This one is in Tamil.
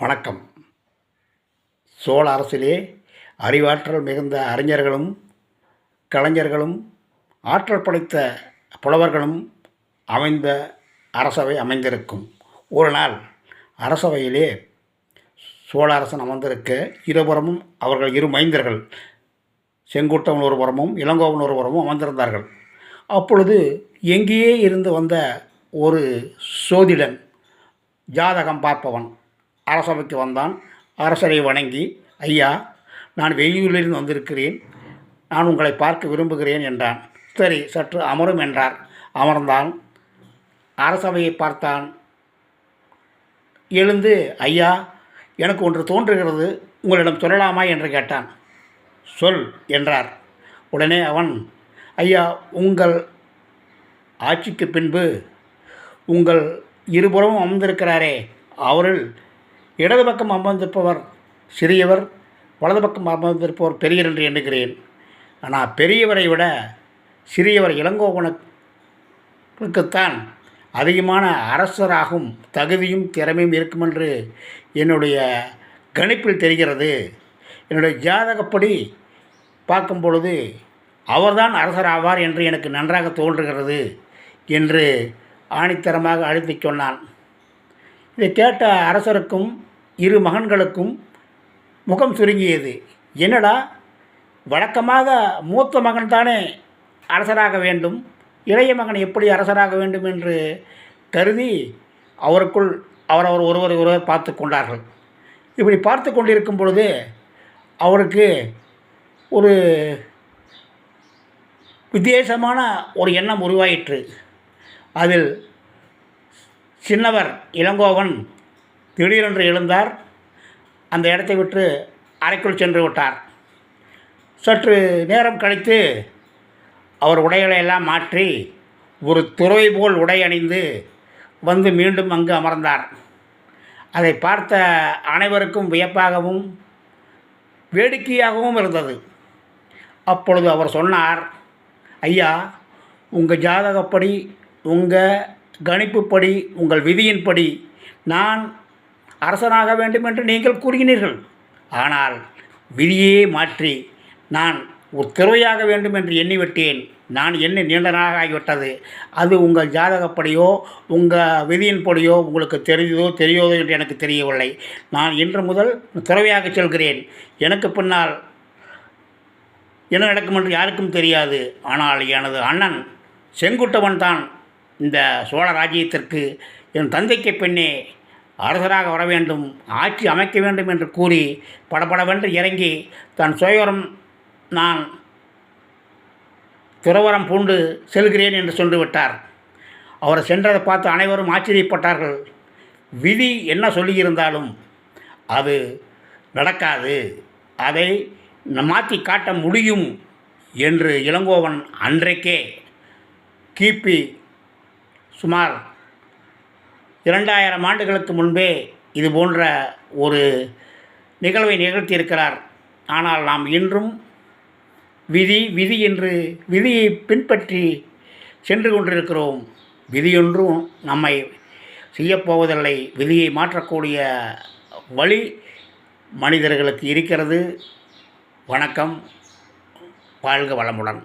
வணக்கம். சோழ அரசிலே அறிவாற்றல் மிகுந்த அறிஞர்களும் கலைஞர்களும் ஆற்றல் படைத்த புலவர்களும் அமைந்த அரசவை அமைந்திருக்கும். ஒரு நாள் அரசவையிலே சோழ அரசன் அமர்ந்திருக்க இருபுறமும் அவர்கள் இரு மைந்தர்கள் செங்குட்டவன் ஒரு புறமும் இளங்கோவன் ஒரு புறமும் அமர்ந்திருந்தார்கள். அப்பொழுது எங்கேயே இருந்து வந்த ஒரு சோதிடன் ஜாதகம் பார்ப்பவன் அரசவைக்கு வந்தான். அரசரை வணங்கி ஐயா நான் வெளியூரிலிருந்து வந்திருக்கிறேன். நான் உங்களை பார்க்க விரும்புகிறேன் என்றான். சரி சற்று அமரும் என்றார். அமர்ந்தான். அரசவையை பார்த்தான். எழுந்து ஐயா எனக்கு ஒன்று தோன்றுகிறது. உங்களிடம் சொல்லலாமா? என்று கேட்டான். சொல் என்றார். உடனே அவன் ஐயா உங்கள் ஆட்சிக்கு பின்பு உங்கள் இருபுறமும் அமர்ந்திருக்கிறாரே. அவரில் இடது பக்கம் அமர்ந்திருப்பவர் சிறியவர் வலது பக்கம் அமர்ந்திருப்பவர் பெரியவர் என்று எண்ணுகிறேன். ஆனால் பெரியவரை விட சிறியவர் இளங்கோவனுக்குத்தான் அதிகமான அரசராகும் தகுதியும் திறமையும் இருக்குமென்று என்னுடைய கணிப்பில் தெரிகிறது. என்னுடைய ஜாதகப்படி பார்க்கும் பொழுது அவர்தான் அரசர் ஆவார் என்று எனக்கு நன்றாக தோன்றுகிறது என்று ஆணித்தரமாக அழுத்தி சொன்னான் இதை கேட்ட அரசருக்கும் இரு மகன்களுக்கும் முகம் சுருங்கியது. என்னடா? வழக்கமாக மூத்த மகன் தானே அரசராக வேண்டும். இளைய மகன் எப்படி அரசராக வேண்டும் என்று கருதி அவருக்குள் அவரவர் ஒருவர் ஒருவர் பார்த்து கொண்டார்கள். இப்படி பார்த்து கொண்டிருக்கும் பொழுது அவருக்கு ஒரு வித்தியாசமான ஒரு எண்ணம் உருவாயிற்று. அதில் சின்னவர் இளங்கோவன் திடீரென்று எழுந்தார். அந்த இடத்தை விட்டு அறைக்குள் சென்று விட்டார். சற்று நேரம் கழித்து அவர் உடைகளை எல்லாம் மாற்றி ஒரு துறை போல் உடை அணிந்து வந்து மீண்டும் அங்கு அமர்ந்தார். அதை பார்த்த அனைவருக்கும் வியப்பாகவும் வேடிக்கையாகவும் இருந்தது. அப்பொழுது அவர் சொன்னார் ஐயா உங்கள் ஜாதகப்படி உங்கள் கணிப்புப்படி உங்கள் விதியின்படி நான் அரசனாக வேண்டும் என்று நீங்கள் கூறுகிறீர்கள் ஆனால் விதியே மாற்றி நான் ஒரு துறவையாக வேண்டும் என்று எண்ணிவிட்டேன். நான் எண்ணி நீண்ட நாளாக ஆகிவிட்டது. அது உங்கள் ஜாதகப்படியோ உங்கள் விதியின்படியோ உங்களுக்கு தெரியுதோ தெரியாதோ என்று எனக்கு தெரியவில்லை. நான் இன்று முதல் துறவையாக செல்கிறேன். எனக்கு பின்னால் என்ன நடக்கும் என்று யாருக்கும் தெரியாது. ஆனால் எனது அண்ணன் செங்குட்டவன் தான் இந்த சோழ ராஜ்யத்திற்கு என் தந்தைக்கு பெண்ணே அரசராக வர வேண்டும் ஆட்சி அமைக்க வேண்டும் என்று கூறி படபடவென்று இறங்கி தன் சுயவரம் நான் துறவரம் பூண்டு செல்கிறேன் என்று சொல்லி விட்டார் அவர் சென்றதை பார்த்து அனைவரும் ஆச்சரியப்பட்டார்கள். விதி என்ன சொல்லியிருந்தாலும் அது நடக்காது. அதை மாற்றி காட்ட முடியும் என்று இளங்கோவன் அன்றைக்கே கிபி சுமார் இரண்டாயிரம் ஆண்டுகளுக்கு முன்பே இது போன்ற ஒரு நிகழ்வை நிகழ்த்தியிருக்கிறார். ஆனால் நாம் இன்றும் விதி விதி என்று விதியை பின்பற்றி சென்று கொண்டிருக்கிறோம். விதியொன்றும் நம்மை செய்யப்போவதில்லை விதியை மாற்றக்கூடிய வழி மனிதர்களுக்கு இருக்கிறது. வணக்கம். வாழ்க வளமுடன்.